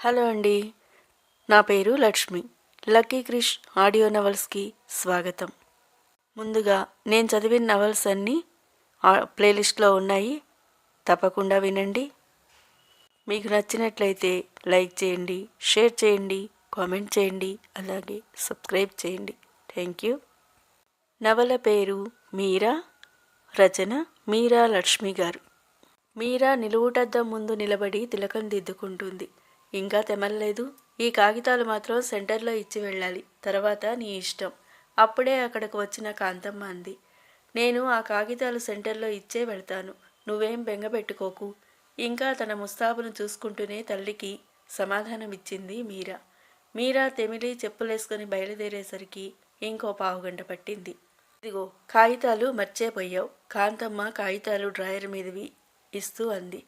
Hello అండి. నా పేరు లక్ష్మి. లక్కీ క్రిష్ ఆడియో నవల్స్కి స్వాగతం. ముందుగా నేను చదివిన నవల్స్ అన్నీ ప్లేలిస్ట్లో ఉన్నాయి. తప్పకుండా వినండి. మీకు నచ్చినట్లయితే లైక్ చేయండి షేర్ చేయండి కామెంట్ చేయండి అలాగే సబ్స్క్రైబ్ చేయండి. Thank you. నవల పేరు మీరా రచన మీరా లక్ష్మి గారు. మీరా నిలువుటద్దం ముందు నిలబడి తిలకం దిద్దుకుంటుంది. ఇంకా తెమల్లేదు. ఈ కాగితాలు మాత్రం సెంటర్లో ఇచ్చి వెళ్ళాలి. తర్వాత నీ ఇష్టం. అప్పుడే అక్కడికి వచ్చిన కాంతమ్మ అంది. నేను ఆ కాగితాలు సెంటర్లో ఇచ్చే వెళ్తాను. నువ్వేం బెంగపెట్టుకోకు ఇంకా తన ముస్తాబును చూసుకుంటూనే తల్లికి సమాధానమిచ్చింది మీరా. మీరా తెమిలి చెప్పులేసుకుని బయలుదేరేసరికి ఇంకో పావుగంట పట్టింది. ఇదిగో కాగితాలు మర్చేపోయావు. కాంతమ్మ కాగితాలు డ్రాయర్ మీదవి ఇస్తూ అంది.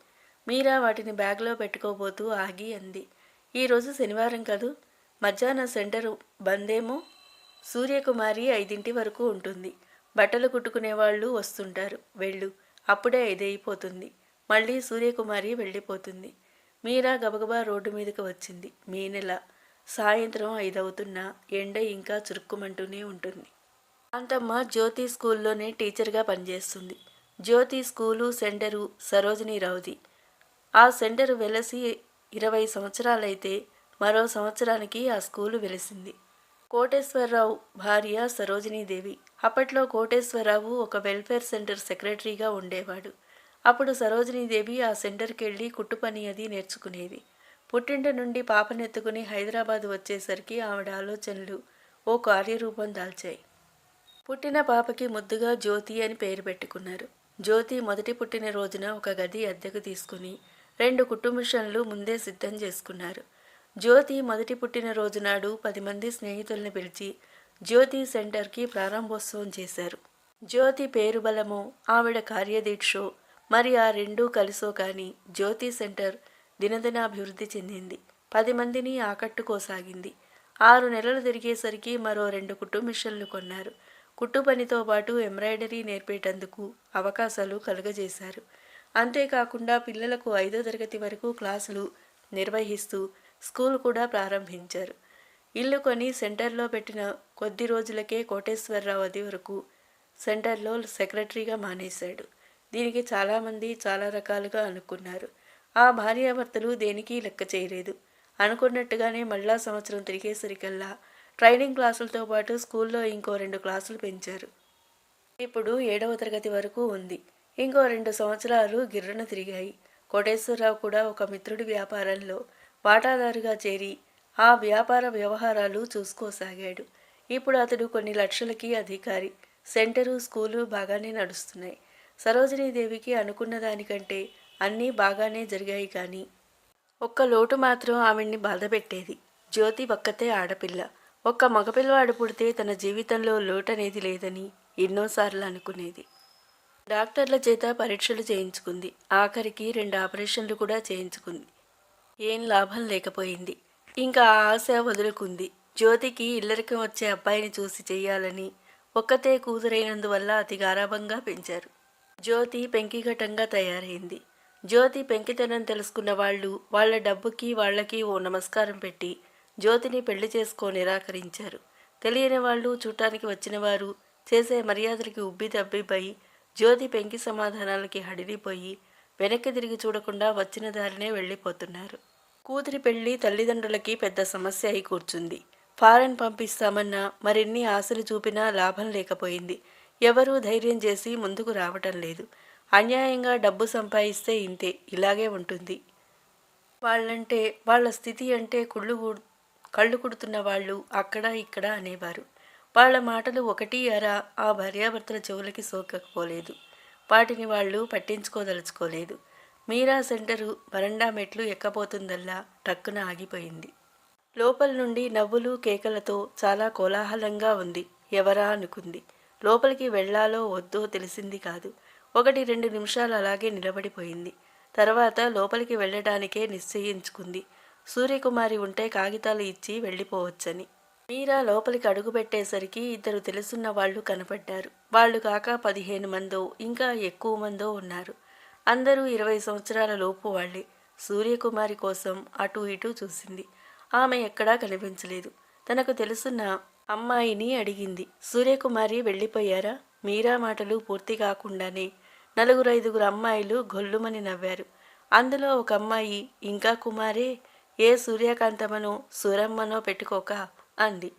మీరా వాటిని బ్యాగ్లో పెట్టుకోబోతూ ఆగి అంది. ఈరోజు శనివారం కదూ? మధ్యాహ్నం సెంటరు బందేమో? సూర్యకుమారి ఐదింటి వరకు ఉంటుంది. బట్టలు కుట్టుకునే వాళ్ళు వస్తుంటారు. వెళ్ళు. అప్పుడే ఐదైపోతుంది మళ్ళీ సూర్యకుమారి వెళ్ళిపోతుంది. మీరా గబగబా రోడ్డు మీదకి వచ్చింది. మీ నెల. సాయంత్రం ఐదవుతున్నా ఎండ ఇంకా చురుక్కుమంటూనే ఉంటుంది. కాంతమ్మ జ్యోతి స్కూల్లోనే టీచర్గా పనిచేస్తుంది. జ్యోతి స్కూలు సెంటరు సరోజినీరావుది ఆ సెంటర్ వెలసి ఇరవై సంవత్సరాలైతే మరో సంవత్సరానికి ఆ స్కూలు వెలిసింది. కోటేశ్వరరావు భార్య సరోజినీదేవి. అప్పట్లో కోటేశ్వరరావు ఒక వెల్ఫేర్ సెంటర్ సెక్రటరీగా ఉండేవాడు. అప్పుడు సరోజినీదేవి ఆ సెంటర్కి వెళ్ళి కుట్టు పని అది నేర్చుకునేది. పుట్టింటి నుండి పాపనెత్తుకుని హైదరాబాద్ వచ్చేసరికి ఆవిడ ఆలోచనలు ఓ కార్యరూపం దాల్చాయి. పుట్టిన పాపకి ముద్దుగా జ్యోతి అని పేరు పెట్టుకున్నారు. జ్యోతి మొదటి పుట్టిన రోజున ఒక గది అద్దెకు తీసుకుని రెండు కుటుంబషన్లు ముందే సిద్ధం చేసుకున్నారు. జ్యోతి మొదటి పుట్టినరోజు నాడు పది మంది స్నేహితుల్ని పిలిచి జ్యోతి సెంటర్కి ప్రారంభోత్సవం చేశారు. జ్యోతి పేరు బలమో ఆవిడ కార్యదీక్షో మరి ఆ రెండూ కలిసో కానీ జ్యోతి సెంటర్ దినదినాభివృద్ధి చెందింది. పది మందిని ఆకట్టుకోసాగింది. ఆరు నెలలు తిరిగేసరికి మరో రెండు కుట్టు కొన్నారు. కుట్టు పనితో పాటు ఎంబ్రాయిడరీ నేర్పేటందుకు అవకాశాలు కలుగజేశారు. అంతేకాకుండా పిల్లలకు ఐదో తరగతి వరకు క్లాసులు నిర్వహిస్తూ స్కూల్ కూడా ప్రారంభించారు. ఇల్లు కొని సెంటర్లో పెట్టిన కొద్ది రోజులకే కోటేశ్వరరావు అది వరకు సెంటర్లో సెక్రటరీగా మానేశాడు. దీనికి చాలామంది చాలా రకాలుగా అనుకున్నారు. ఆ భార్యాభర్తలు దేనికి లెక్క చేయలేదు. అనుకున్నట్టుగానే మళ్ళా సంవత్సరం తిరిగేసరికల్లా ట్రైనింగ్ క్లాసులతో పాటు స్కూల్లో ఇంకో రెండు క్లాసులు పెంచారు. ఇప్పుడు ఏడవ తరగతి వరకు ఉంది. ఇంకో రెండు సంవత్సరాలు గిర్రన తిరిగాయి. కోటేశ్వరరావు కూడా ఒక మిత్రుడి వ్యాపారంలో వాటాదారుగా చేరి ఆ వ్యాపార వ్యవహారాలు చూసుకోసాగాడు. ఇప్పుడు అతడు కొన్ని లక్షలకి అధికారి. సెంటరు స్కూలు బాగానే నడుస్తున్నాయి. సరోజినీదేవికి అనుకున్న దానికంటే అన్నీ బాగానే జరిగాయి కానీ ఒక్క లోటు మాత్రం ఆవిడ్ని బాధపెట్టేది. జ్యోతి ఒక్కతే ఆడపిల్ల. ఒక్క మగపిల్లవాడు పుడితే తన జీవితంలో లోటనేది లేదని ఎన్నోసార్లు అనుకునేది. డాక్టర్ల చేత పరీక్షలు చేయించుకుంది. ఆఖరికి రెండు ఆపరేషన్లు కూడా చేయించుకుంది. ఏం లాభం లేకపోయింది. ఇంకా ఆ ఆశ వదులుకుంది. జ్యోతికి ఇల్లరికం వచ్చే అబ్బాయిని చూసి చేయాలని ఒక్కతే కూతురైనందువల్ల అతి గారాభంగా పెంచారు. జ్యోతి పెంకిఘటంగా తయారైంది. జ్యోతి పెంకితనం తెలుసుకున్న వాళ్ళు వాళ్ళ డబ్బుకి వాళ్ళకి ఓ నమస్కారం పెట్టి జ్యోతిని పెళ్ళి చేసుకో నిరాకరించారు. తెలియని వాళ్ళు చూడటానికి వచ్చిన వారు చేసే మర్యాదలకి ఉబ్బి తబ్బిపోయి జ్యోతి పెంకి సమాధానాలకి హడిలిపోయి వెనక్కి తిరిగి చూడకుండా వచ్చిన దారినే వెళ్ళిపోతున్నారు. కూతురి పెళ్ళి తల్లిదండ్రులకి పెద్ద సమస్య అయి కూర్చుంది. ఫారెన్ పంపిస్తామన్నా మరిన్ని ఆశలు చూపినా లాభం లేకపోయింది. ఎవరూ ధైర్యం చేసి ముందుకు రావటం లేదు. అన్యాయంగా డబ్బు సంపాదిస్తే ఇంతే ఇలాగే ఉంటుంది. వాళ్ళంటే వాళ్ళ స్థితి అంటే కుళ్ళు కళ్ళు కుడుతున్న వాళ్ళు అక్కడ ఇక్కడ అనేవారు. వాళ్ళ మాటలు ఒకటి అర ఆ భార్యాభర్తల చెవులకి సోకకపోలేదు. వాటిని వాళ్ళు పట్టించుకోదలుచుకోలేదు. మీరా సెంటరు వరండా మెట్లు ఎక్కబోతుందల్లా టక్కున ఆగిపోయింది. లోపల నుండి నవ్వులు కేకలతో చాలా కోలాహలంగా ఉంది ఎవరా అనుకుంది. లోపలికి వెళ్ళాలో వద్దో తెలిసింది కాదు. ఒకటి రెండు నిమిషాలు అలాగే నిలబడిపోయింది. తర్వాత లోపలికి వెళ్ళడానికే నిశ్చయించుకుంది. సూర్యకుమారి ఉంటే కాగితాలు ఇచ్చి వెళ్ళిపోవచ్చని. మీరా లోపలికి అడుగుపెట్టేసరికి ఇద్దరు తెలుసున్న వాళ్ళు కనపడ్డారు. వాళ్ళు కాక పదిహేను మందో ఇంకా ఎక్కువ మందో ఉన్నారు. అందరూ ఇరవై సంవత్సరాల లోపు వాళ్ళే. సూర్యకుమారి కోసం అటు ఇటు చూసింది. ఆమె ఎక్కడా కనిపించలేదు. తనకు తెలుసున్న అమ్మాయిని అడిగింది. సూర్యకుమారి వెళ్ళిపోయారా? మీరా మాటలు పూర్తి కాకుండానే నలుగురు ఐదుగురు అమ్మాయిలు గొల్లుమని నవ్వారు. అందులో ఒక అమ్మాయి ఇంకా కుమారే ఏ సూర్యకాంతమనో సూరమ్మనో పెట్టుకోక అంది.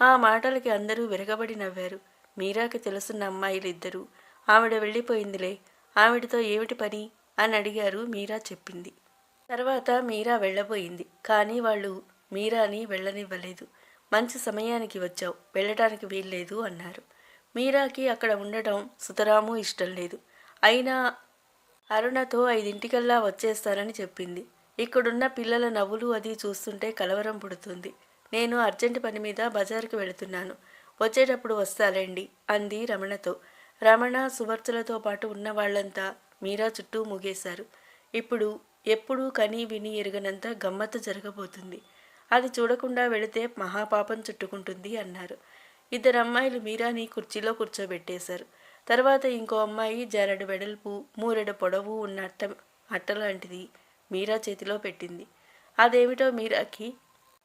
ఆ మాటలకి అందరూ విరగబడి నవ్వారు. మీరాకి తెలుసున్న అమ్మాయిలిద్దరూ ఆవిడ వెళ్ళిపోయిందిలే ఆవిడతో ఏమిటి పని? అని అడిగారు మీరా చెప్పింది. తర్వాత మీరా వెళ్ళబోయింది కానీ వాళ్ళు మీరాని వెళ్ళనివ్వలేదు. మంచి సమయానికి వచ్చావు వెళ్ళటానికి వీల్లేదు అన్నారు. మీరాకి అక్కడ ఉండటం సుతరాము ఇష్టం లేదు. అయినా అరుణతో ఐదింటికల్లా వచ్చేస్తానని చెప్పింది. ఇక్కడున్న పిల్లల నవ్వులు అది చూస్తుంటే కలవరం పుడుతుంది. నేను అర్జెంట్ పని మీద బజారుకి వెళుతున్నాను. వచ్చేటప్పుడు వస్తారండి అంది రమణతో. రమణ సువర్చలతో పాటు ఉన్న వాళ్ళంతా మీరా చుట్టూ ముగేశారు. ఇప్పుడు ఎప్పుడూ కని విని ఎరగనంత గమ్మత్తు జరగబోతుంది. అది చూడకుండా వెళితే మహాపాపం చుట్టుకుంటుంది అన్నారు. ఇద్దరు అమ్మాయిలు మీరాని కుర్చీలో కూర్చోబెట్టేశారు. తర్వాత ఇంకో అమ్మాయి జారెడు వెడల్పు మూరెడు పొడవు ఉన్న అట్ట అట్టలాంటిది మీరా చేతిలో పెట్టింది. అదేమిటో మీరాకి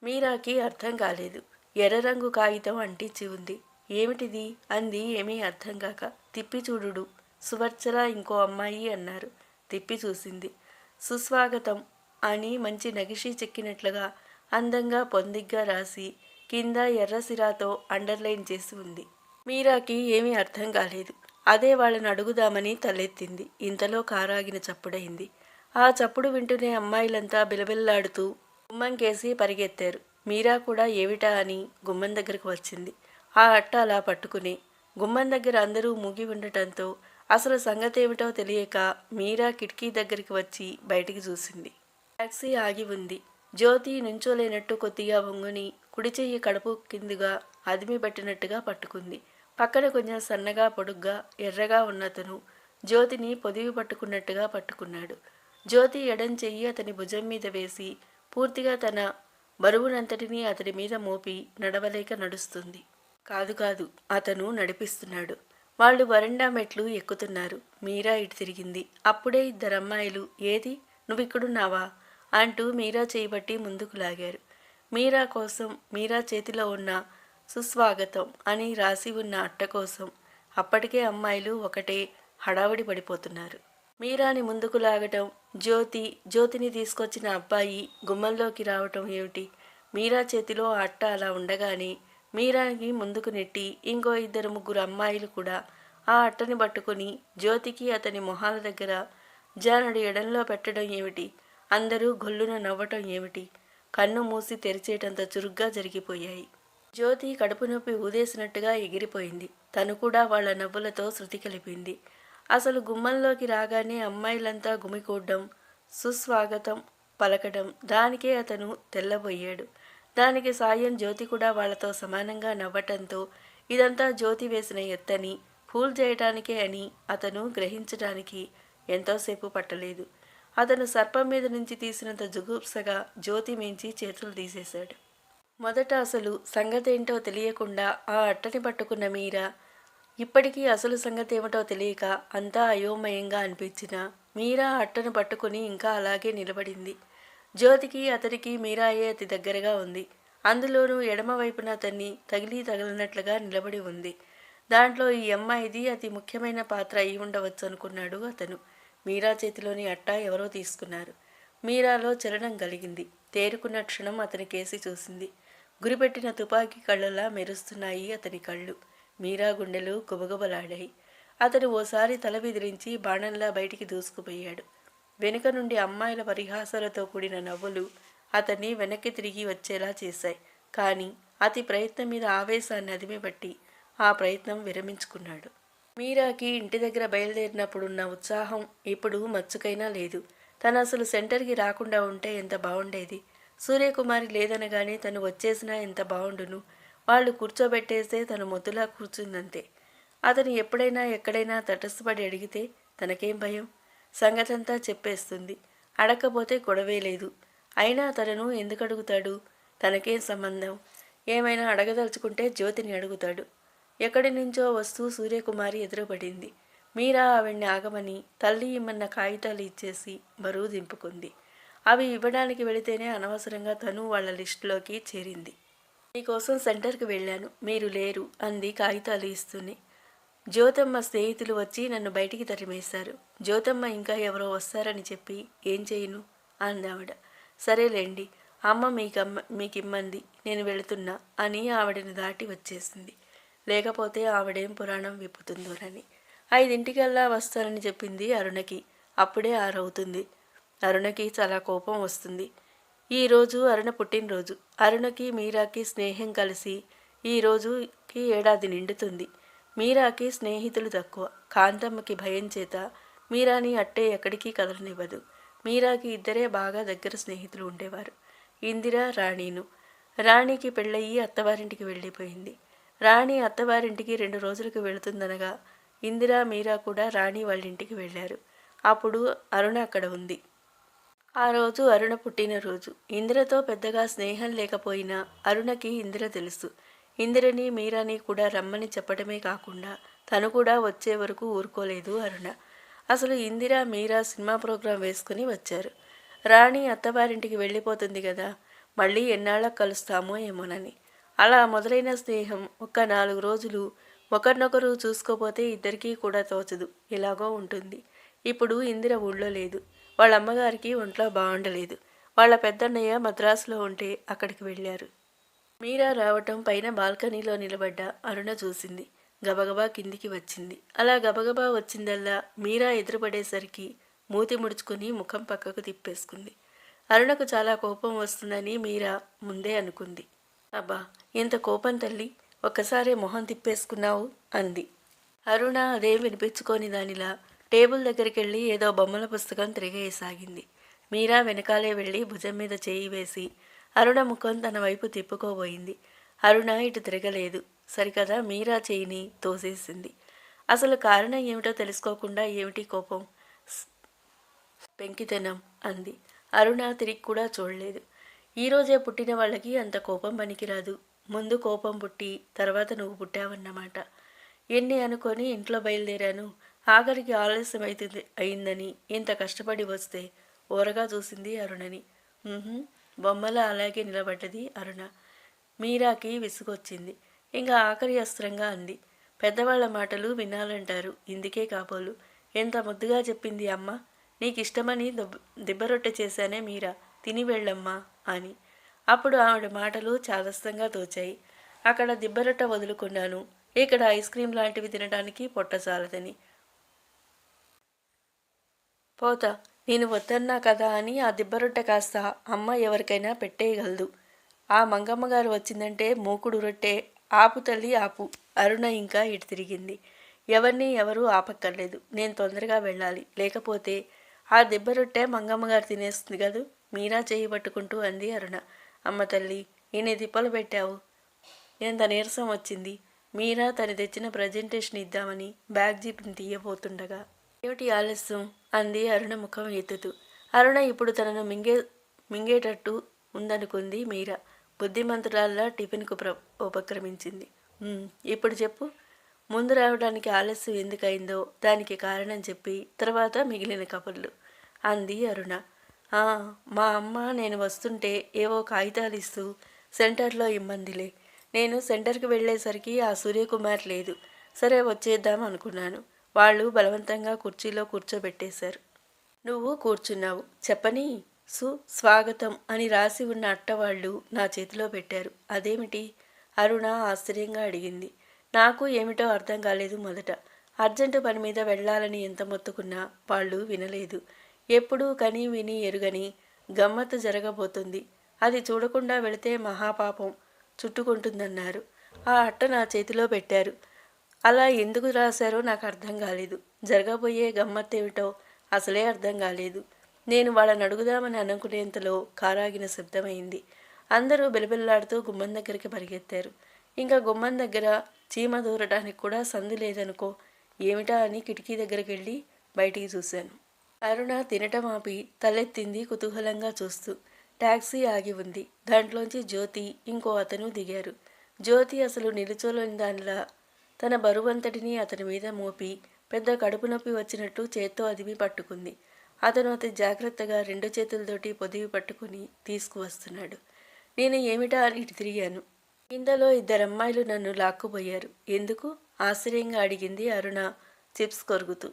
మీరాకి అర్థం కాలేదు. ఎర్ర రంగు కాగితం అంటించి ఉంది. ఏమిటిది? అంది ఏమీ అర్థం కాక. తిప్పి చూడుడు. సువర్చల ఇంకో అమ్మాయి అన్నారు. తిప్పి చూసింది. సుస్వాగతం అని మంచి నగిషి చెక్కినట్లుగా అందంగా పొందిగ్గా రాసి కింద ఎర్ర సిరాతో అండర్లైన్ చేసి ఉంది. మీరాకి ఏమీ అర్థం కాలేదు. అదే వాళ్ళని అడుగుదామని తలెత్తింది. ఇంతలో కారాగిన చప్పుడైంది. ఆ చప్పుడు వింటూనే అమ్మాయిలంతా బిలబిల్లాడుతూ గుమ్మంకేసి పరిగెత్తారు. మీరా కూడా ఏమిటా అని గుమ్మం దగ్గరకు వచ్చింది. ఆ అట్ట అలా పట్టుకుని గుమ్మం దగ్గర అందరూ మూగి ఉండటంతో అసలు సంగతి ఏమిటో తెలియక మీరా కిటికీ దగ్గరికి వచ్చి బయటికి చూసింది. టాక్సీ ఆగి ఉంది. జ్యోతి నుంచోలేనట్టు కొద్దిగా వంగుని కుడి చెయ్యి కడుపు కిందుగా అదిమి పెట్టినట్టుగా పట్టుకుంది. పక్కన కొంచెం సన్నగా పొడుగ్గా ఎర్రగా ఉన్నతను జ్యోతిని పొదివి పట్టుకున్నట్టుగా పట్టుకున్నాడు. జ్యోతి ఎడం చెయ్యి అతని భుజం మీద వేసి పూర్తిగా తన బరువునంతటినీ అతడి మీద మోపి నడవలేక నడుస్తుంది. కాదు కాదు అతను నడిపిస్తున్నాడు. వాళ్ళు వరండా మెట్లు ఎక్కుతున్నారు. మీరా ఇటు తిరిగింది. అప్పుడే ఇద్దరు అమ్మాయిలు ఏది? నువ్విక్కడున్నావా? అంటూ మీరా చేయబట్టి ముందుకు లాగారు. మీరా కోసం మీరా చేతిలో ఉన్న సుస్వాగతం అని రాసి ఉన్న అట్ట కోసం అప్పటికే అమ్మాయిలు ఒకటే హడావిడి పడిపోతున్నారు. మీరాని ముందుకు లాగటం జ్యోతి జ్యోతిని తీసుకొచ్చిన అబ్బాయి గుమ్మంలోకి రావటం ఏమిటి? మీరా చేతిలో ఆ అట్ట అలా ఉండగానే మీరాకి ముందుకు నెట్టి ఇంకో ఇద్దరు ముగ్గురు అమ్మాయిలు కూడా ఆ అట్టని పట్టుకుని జ్యోతికి అతని మొహాల దగ్గర జానడు ఎడంలో పెట్టడం ఏమిటి? అందరూ గొల్లున నవ్వటం ఏమిటి? కన్ను మూసి తెరిచేటంత చురుగ్గా జరిగిపోయాయి. జ్యోతి కడుపు నొప్పి ఊదేసినట్టుగా ఎగిరిపోయింది. తను కూడా వాళ్ళ నవ్వులతో శృతి కలిపింది. అసలు గుమ్మంలోకి రాగానే అమ్మాయిలంతా గుమికూడ్డం సుస్వాగతం పలకడం. దానికే అతను తెల్లబోయాడు. దానికి సాయం జ్యోతి కూడా వాళ్ళతో సమానంగా నవ్వటంతో ఇదంతా జ్యోతి వేసిన ఎత్తని ఫూల్ చేయటానికే అని అతను గ్రహించడానికి ఎంతోసేపు పట్టలేదు. అతను సర్పం మీద నుంచి తీసినంత జుగుప్సగా జ్యోతి మించి చేతులు తీసేశాడు. మొదట అసలు సంగతేంటో తెలియకుండా ఆ అట్టని పట్టుకున్న మీరా ఇప్పటికీ అసలు సంగతి ఏమిటో తెలియక అంతా అయోమయంగా అనిపించిన మీరా అట్టను పట్టుకుని ఇంకా అలాగే నిలబడింది. జ్యోతికి అతడికి మీరాయే అతి దగ్గరగా ఉంది. అందులోనూ ఎడమ వైపున అతన్ని తగిలి తగిలినట్లుగా నిలబడి ఉంది. దాంట్లో ఈ అమ్మాయిది అతి ముఖ్యమైన పాత్ర అయి ఉండవచ్చు అనుకున్నాడు అతను. మీరా చేతిలోని అట్ట ఎవరో తీసుకున్నారు. మీరాలో చలనం కలిగింది. తేరుకున్న క్షణం అతని కేసి చూసింది. గురిపెట్టిన తుపాకీ కళ్ళలా మెరుస్తున్నాయి అతని కళ్ళు. మీరా గుండెలు గుబగుబలాడాయి. అతను ఓసారి తల విదిరించి బాణంలా బయటికి దూసుకుపోయాడు. వెనుక నుండి అమ్మాయిల పరిహాసాలతో కూడిన నవ్వులు అతన్ని వెనక్కి తిరిగి వచ్చేలా చేశాయి. కానీ అతి ప్రయత్నం మీద ఆవేశాన్ని అదిమిబట్టి ఆ ప్రయత్నం విరమించుకున్నాడు. మీరాకి ఇంటి దగ్గర బయలుదేరినప్పుడున్న ఉత్సాహం ఇప్పుడు మచ్చుకైనా లేదు. తను అసలు సెంటర్కి రాకుండా ఉంటే ఎంత బాగుండేది సూర్యకుమారి లేదనగానే తను వచ్చేసినా ఎంత బాగుండును వాళ్ళు కూర్చోబెట్టేస్తే తను మొద్దులా కూర్చుందంతే. అతను ఎప్పుడైనా ఎక్కడైనా తటస్థపడి అడిగితే తనకేం భయం? సంగతంతా చెప్పేస్తుంది. అడగకపోతే గొడవే లేదు. అయినా తనను ఎందుకు అడుగుతాడు తనకేం సంబంధం? ఏమైనా అడగదలుచుకుంటే జ్యోతిని అడుగుతాడు. ఎక్కడి నుంచో వస్తూ సూర్యకుమారి ఎదురుపడింది. మీరా ఆవిడ్ని ఆగమని తల్లి ఇమ్మన్న కాగితాలు ఇచ్చేసి బరువు దింపుకుంది. అవి ఇవ్వడానికి వెళితేనే అనవసరంగా తను వాళ్ళ లిస్టులోకి చేరింది. మీకోసం సెంటర్కి వెళ్ళాను. మీరు లేరు అంది కాగితాలు ఇస్తూనే. జ్యోతమ్మ స్నేహితులు వచ్చి నన్ను బయటికి తరిమేశారు. జ్యోతమ్మ ఇంకా ఎవరో వస్తారని చెప్పి ఏం చేయను? అందావిడ సరేలేండి అమ్మ మీకమ్మ మీకిమ్మంది నేను వెళుతున్నా అని ఆవిడని దాటి వచ్చేసింది. లేకపోతే ఆవిడేం పురాణం విప్పుతుందోనని. ఐదింటికల్లా వస్తానని చెప్పింది అరుణకి. అప్పుడే ఆరవుతుంది. అరుణకి చాలా కోపం వస్తుంది. ఈరోజు అరుణ పుట్టినరోజు. అరుణకి మీరాకి స్నేహం కలిసి ఈ రోజుకి ఏడాది నిండుతుంది. మీరాకి స్నేహితులు తక్కువ. కాంతమ్మకి భయం చేత మీరాని అట్టే ఎక్కడికి కదలనివ్వదు. మీరాకి ఇద్దరే బాగా దగ్గర స్నేహితులు ఉండేవారు. ఇందిర రాణిను. రాణికి పెళ్ళయి అత్తవారింటికి వెళ్ళిపోయింది. రాణి అత్తవారింటికి రెండు రోజులకు వెళుతుందనగా ఇందిర మీరా కూడా రాణి వాళ్ళ ఇంటికి వెళ్ళారు. అప్పుడు అరుణ అక్కడ ఉంది. ఆ రోజు అరుణ పుట్టినరోజు. ఇందిరతో పెద్దగా స్నేహం లేకపోయినా అరుణకి ఇందిర తెలుసు. ఇందిరని మీరాని కూడా రమ్మని చెప్పడమే కాకుండా తను కూడా వచ్చే వరకు ఊరుకోలేదు అరుణ. అసలు ఇందిర మీరా సినిమా ప్రోగ్రాం వేసుకుని వచ్చారు. రాణి అత్తవారింటికి వెళ్ళిపోతుంది కదా మళ్ళీ ఎన్నాళ్ళకు కలుస్తామో ఏమోనని. అలా మొదలైన స్నేహం ఒక్క నాలుగు రోజులు ఒకరినొకరు చూసుకోపోతే ఇద్దరికీ కూడా తోచదు. ఎలాగో ఉంటుంది. ఇప్పుడు ఇందిర ఊళ్ళో లేదు. వాళ్ళ అమ్మగారికి ఒంట్లో బాగుండలేదు. వాళ్ళ పెద్దన్నయ్య మద్రాసులో ఉంటే అక్కడికి వెళ్ళారు. మీరా రావటం పైన బాల్కనీలో నిలబడ్డ అరుణ చూసింది. గబగబా కిందికి వచ్చింది. అలా గబగబా వచ్చిందల్లా మీరా ఎదురుపడేసరికి మూతి ముడుచుకుని ముఖం పక్కకు తిప్పేసుకుంది. అరుణకు చాలా కోపం వస్తుందని మీరా ముందే అనుకుంది. అబ్బా ఇంత కోపం తల్లి ఒక్కసారే మొహం తిప్పేసుకున్నావు అంది. అరుణ అదేం వినిపించుకోని దానిలా టేబుల్ దగ్గరికి వెళ్ళి ఏదో బొమ్మల పుస్తకం తిరిగేయసాగింది మీరా వెనకాలే వెళ్ళి భుజం మీద చేయి వేసి అరుణ ముఖం తన వైపు తిప్పుకోబోయింది. అరుణ ఇటు తిరగలేదు. సరికదా మీరా చేయిని తోసేసింది. అసలు కారణం ఏమిటో తెలుసుకోకుండా ఏమిటి కోపం? పెంకితనం అంది. అరుణ తిరిగి కూడా చూడలేదు. ఈరోజే పుట్టిన వాళ్ళకి అంత కోపం పనికిరాదు. ముందు కోపం పుట్టి తర్వాత నువ్వు పుట్టావన్నమాట. ఎన్ని అనుకొని ఇంట్లో బయలుదేరాను? ఆఖరికి ఆలస్యం అవుతుంది అయిందని. ఇంత కష్టపడి వస్తే ఓరగా చూసింది అరుణని. బొమ్మల అలాగే నిలబడ్డది అరుణ. మీరాకి విసుగొచ్చింది. ఇంకా ఆఖరి అస్త్రంగా అంది. పెద్దవాళ్ళ మాటలు వినాలంటారు. ఇందుకే కాబోలు. ఎంత ముద్దుగా చెప్పింది అమ్మ. నీకు ఇష్టమని దిబ్బరొట్టె చేశానే మీరా. తిని వెళ్ళమ్మా అని. అప్పుడు ఆవిడ మాటలు చాదస్తంగా తోచాయి. అక్కడ దిబ్బరొట్ట వదులుకున్నాను. ఇక్కడ ఐస్ క్రీం లాంటివి తినడానికి పొట్ట చాలదని. పోతా నేను వద్దన్నా కదా అని ఆ దిబ్బరొట్టె కాస్త అమ్మ ఎవరికైనా పెట్టేయగలదు. ఆ మంగమ్మ గారు వచ్చిందంటే మూకుడు రొట్టె ఆపు తల్లి ఆపు. అరుణ ఇంకా ఇటు తిరిగింది. ఎవరిని ఎవరూ ఆపక్కర్లేదు. నేను తొందరగా వెళ్ళాలి. లేకపోతే ఆ దిబ్బ రొట్టె మంగమ్మ గారు తినేస్తుంది కదూ? మీరా చేయి పట్టుకుంటూ అంది అరుణ. అమ్మ తల్లి ఎన్ని దిప్పలు పెట్టావు? ఎంత నీరసం వచ్చింది. మీరా తను తెచ్చిన ప్రజెంటేషన్ ఇద్దామని బ్యాగ్ జీప్ని తీయబోతుండగా ఏమిటి ఆలస్యం? అంది అరుణ ముఖం ఎత్తుతూ. అరుణ ఇప్పుడు తనను మింగే మింగేటట్టు ఉందనుకుంది మీరా. బుద్ధిమంతురాల్లా టిఫిన్కు ప్ర ఉపక్రమించింది. ఇప్పుడు చెప్పు. ముందు రావడానికి ఆలస్యం ఎందుకయిందో దానికి కారణం చెప్పి తర్వాత మిగిలిన కబుర్లు అంది అరుణ. మా అమ్మ నేను వస్తుంటే ఏవో కాగితాలు ఇస్తూ సెంటర్లో ఇమ్మందిలే. నేను సెంటర్కి వెళ్ళేసరికి ఆ సూర్యకుమార్ లేదు. సరే వచ్చేద్దాం అనుకున్నాను. వాళ్ళు బలవంతంగా కుర్చీలో కూర్చోబెట్టేశారు. నువ్వు కూర్చున్నావు. చెప్పని? సు స్వాగతం అని రాసి ఉన్న అట్టవాళ్ళు నా చేతిలో పెట్టారు. అదేమిటి? అరుణ ఆశ్చర్యంగా అడిగింది. నాకు ఏమిటో అర్థం కాలేదు మొదట. అర్జెంటు పని మీద వెళ్ళాలని ఎంత మొత్తుకున్నా వాళ్ళు వినలేదు. ఎప్పుడూ కని విని ఎరుగని గమ్మత్తు జరగబోతుంది. అది చూడకుండా వెళితే మహాపాపం చుట్టుకుంటుందన్నారు. ఆ అట్ట నా చేతిలో పెట్టారు. అలా ఎందుకు రాశారో నాకు అర్థం కాలేదు. జరగబోయే గమ్మత్తేమిటో అసలే అర్థం కాలేదు. నేను వాళ్ళని అడుగుదామని అనుకునేంతలో కారాగిన శబ్దమైంది. అందరూ బిలబిల్లాడుతూ గుమ్మం దగ్గరికి పరిగెత్తారు. ఇంకా గుమ్మం దగ్గర చీమ దూరటానికి కూడా సందు లేదనుకో ఏమిటా అని కిటికీ దగ్గరికి వెళ్ళి బయటికి చూశాను. అరుణ తినటం ఆపి తలెత్తింది కుతూహలంగా చూస్తూ. ట్యాక్సీ ఆగి ఉంది. దాంట్లోంచి జ్యోతి ఇంకో అతను దిగారు. జ్యోతి అసలు నిలుచోలేని దానిలా తన బరువంతటిని అతని మీద మోపి పెద్ద కడుపు నొప్పి వచ్చినట్టు చేత్తో అదిమి పట్టుకుంది. అతను అతి జాగ్రత్తగా రెండు చేతులతోటి పొదివి పట్టుకుని తీసుకువస్తున్నాడు. నేను ఏమిటా అని ఇటు తిరిగాను. ఇంతలో ఇద్దరు అమ్మాయిలు నన్ను లాక్కుపోయారు. ఎందుకు? ఆశ్చర్యంగా అడిగింది అరుణ చిప్స్ కొరుకుతూ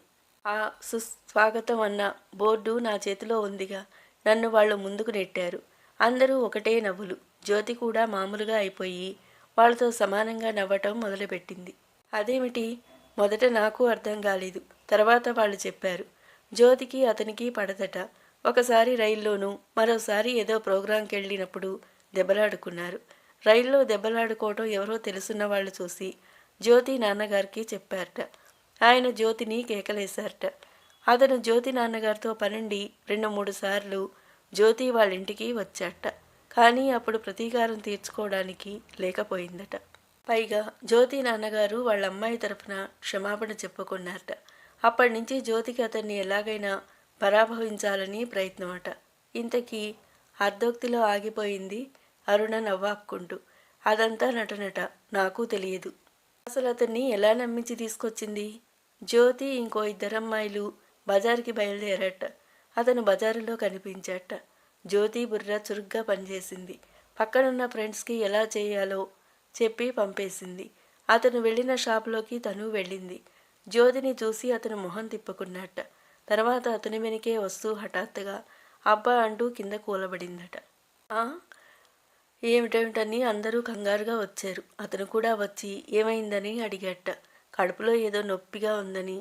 ఆ సుస్వాగతం అన్న బోర్డు నా చేతిలో ఉందిగా. నన్ను వాళ్ళు ముందుకు నెట్టారు. అందరూ ఒకటే నవ్వులు. జ్యోతి కూడా మామూలుగా అయిపోయి వాళ్ళతో సమానంగా నవ్వటం మొదలుపెట్టింది. అదేమిటి? మొదట నాకు అర్థం కాలేదు. తర్వాత వాళ్ళు చెప్పారు. జ్యోతికి అతనికి పడదట. ఒకసారి రైల్లోనూ మరోసారి ఏదో ప్రోగ్రాంకి వెళ్ళినప్పుడు దెబ్బలాడుకున్నారు. రైల్లో దెబ్బలాడుకోవటం ఎవరో తెలుసున్న వాళ్ళు చూసి జ్యోతి నాన్నగారికి చెప్పారట. ఆయన జ్యోతిని కేకలేశారట. అతను జ్యోతి నాన్నగారితో పనండి రెండు మూడు సార్లు జ్యోతి వాళ్ళ ఇంటికి వచ్చాట కానీ అప్పుడు ప్రతీకారం తీర్చుకోవడానికి లేకపోయిందట. పైగా జ్యోతి నాన్నగారు వాళ్ళ అమ్మాయి తరపున క్షమాపణ చెప్పుకున్నారట. అప్పటి నుంచి జ్యోతికి అతన్ని ఎలాగైనా పరాభవించాలని ప్రయత్నమట. ఇంతకీ అర్ధోక్తిలో ఆగిపోయింది అరుణ నవ్వాక్కుంటూ. అదంతా నటనట నాకు తెలియదు. అసలు అతన్ని ఎలా నమ్మించి తీసుకొచ్చింది? జ్యోతి ఇంకో ఇద్దరమ్మాయిలు బజార్కి బయలుదేరట అతను బజారులో కనిపించాట జ్యోతి బుర్ర చురుగ్గా పనిచేసింది. పక్కనున్న ఫ్రెండ్స్కి ఎలా చేయాలో చెప్పి పంపేసింది. అతను వెళ్ళిన షాప్లోకి తను వెళ్ళింది. జ్యోతిని చూసి అతను మొహం తిప్పుకున్నట్ట. తర్వాత అతని వెనకే వస్తూ హఠాత్తుగా అబ్బా అంటూ కింద కూలబడిందట. ఏమిటేమిటని అందరూ కంగారుగా వచ్చారు. అతను కూడా వచ్చి ఏమైందని అడిగట. కడుపులో ఏదో నొప్పిగా ఉందని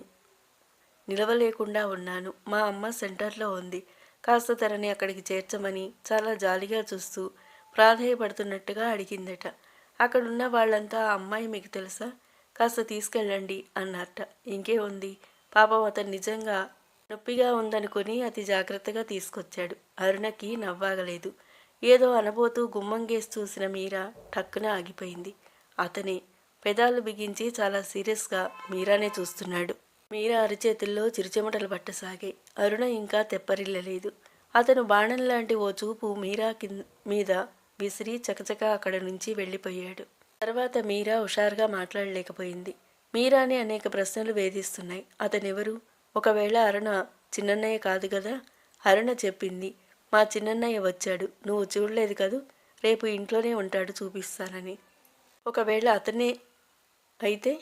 నిలవలేకుండా ఉన్నాను. మా అమ్మ సెంటర్లో ఉంది. కాస్త తనని అక్కడికి చేర్చమని చాలా జాలిగా చూస్తూ ప్రాధాయపడుతున్నట్టుగా అడిగిందట. అక్కడున్న వాళ్ళంతా అమ్మాయి మీకు తెలుసా? కాస్త తీసుకెళ్ళండి అన్నట్ట. ఇంకే ఉంది. పాపం అతను నిజంగా నొప్పిగా ఉందనుకుని అతి జాగ్రత్తగా తీసుకొచ్చాడు. అరుణకి నవ్వాగలేదు. ఏదో అనబోతూ గుమ్మంగేసి చూసిన మీరా టక్కున ఆగిపోయింది. అతనే పెదాలు బిగించి చాలా సీరియస్గా మీరానే చూస్తున్నాడు. మీరా అరిచేతుల్లో చిరుచెమటలు పట్టసాగే. అరుణ ఇంకా తెప్పరిల్లలేదు. అతను బాణం లాంటి ఓ చూపు మీరా కింద మీద విసిరి చకచక అక్కడ నుంచి వెళ్ళిపోయాడు. తర్వాత మీరా హుషారుగా మాట్లాడలేకపోయింది. మీరాని అనేక ప్రశ్నలు వేధిస్తున్నాయి. అతనెవరు? ఒకవేళ అరుణ చిన్నన్నయ్య కాదు కదా? అరుణ చెప్పింది. మా చిన్నన్నయ్య వచ్చాడు. నువ్వు చూడలేదు కదూ? రేపు ఇంట్లోనే ఉంటాడు చూపిస్తానని. ఒకవేళ అతనే అయితే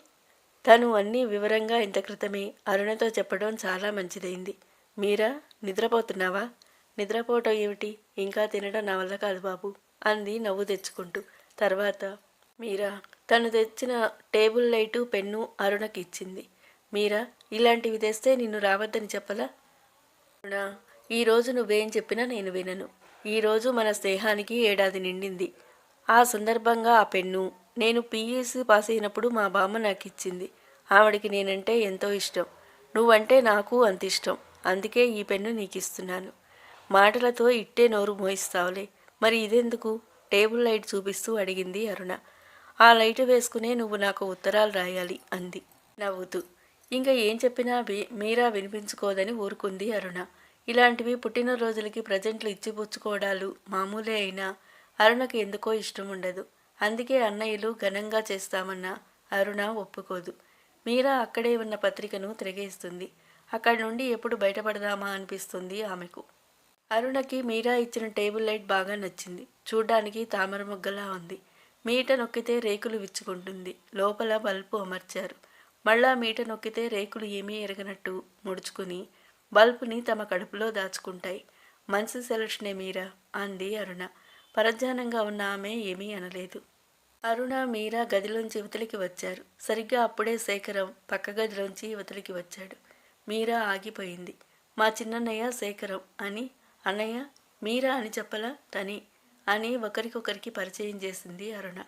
తను అన్నీ వివరంగా ఇంత క్రితమే అరుణతో చెప్పడం చాలా మంచిదైంది. మీరా నిద్రపోతున్నావా? నిద్రపోవటం ఏమిటి? ఇంకా తినడం నా వల్ల కాదు బాబు. అంది నవ్వు తెచ్చుకుంటూ. తర్వాత మీరా తను తెచ్చిన టేబుల్ లైటు పెన్ను అరుణకి ఇచ్చింది. మీరా ఇలాంటివి తెస్తే నిన్ను రావద్దని చెప్పలా? అరుణ ఈరోజు నువ్వేం చెప్పినా నేను వినను. ఈరోజు మన స్నేహానికి ఏడాది నిండింది. ఆ సందర్భంగా ఆ పెన్ను నేను పీయూసీ పాస్ అయినప్పుడు మా బామ్మ నాకు ఇచ్చింది ఆవిడకి నేనంటే ఎంతో ఇష్టం. నువ్వంటే నాకు అంత ఇష్టం అందుకే ఈ పెన్ను నీకు ఇస్తున్నాను మాటలతో ఇట్టే నోరు మోయిస్తావులే. మరి ఇదెందుకు? టేబుల్ లైట్ చూపిస్తూ అడిగింది అరుణ. ఆ లైట్ వేసుకునే నువ్వు నాకు ఉత్తరాలు రాయాలి అంది. నవ్వుతూ. ఇంకా ఏం చెప్పినా వి- మీరా వినిపించుకోదని ఊరుకుంది అరుణ. ఇలాంటివి పుట్టినరోజులకి ప్రజెంట్లు ఇచ్చిపుచ్చుకోవడాలు మామూలే అయినా అరుణకు ఎందుకో ఇష్టం ఉండదు అందుకే అన్నయ్యలు ఘనంగా చేస్తామన్నా అరుణ ఒప్పుకోదు. మీరా అక్కడే ఉన్న పత్రికను తిరగేస్తుంది. అక్కడి నుండి ఎప్పుడు బయటపడదామా అనిపిస్తుంది ఆమెకు. అరుణకి మీరా ఇచ్చిన టేబుల్ లైట్ బాగా నచ్చింది. చూడ్డానికి తామర మొగ్గలా ఉంది. మీట నొక్కితే రేకులు విచ్చుకుంటుంది. లోపల బల్బు అమర్చారు. మళ్ళా మీట నొక్కితే రేకులు ఏమీ ఎరగనట్టు ముడుచుకుని బల్బుని తమ కడుపులో దాచుకుంటాయి. మంచి సెలక్షనే మీరా? అంది అరుణ. పరధ్యానంగా ఉన్న ఆమె ఏమీ అనలేదు. అరుణ మీరా గదిలోంచి ఇవతలికి వచ్చారు. సరిగ్గా అప్పుడే శేఖరం పక్క గదిలోంచి ఇవతలికి వచ్చాడు. మీరా ఆగిపోయింది. మా చిన్నన్నయ్య శేఖరం అని అన్నయ్య మీరా అని చెప్పలా తని అని ఒకరికొకరికి పరిచయం చేసింది అరుణ.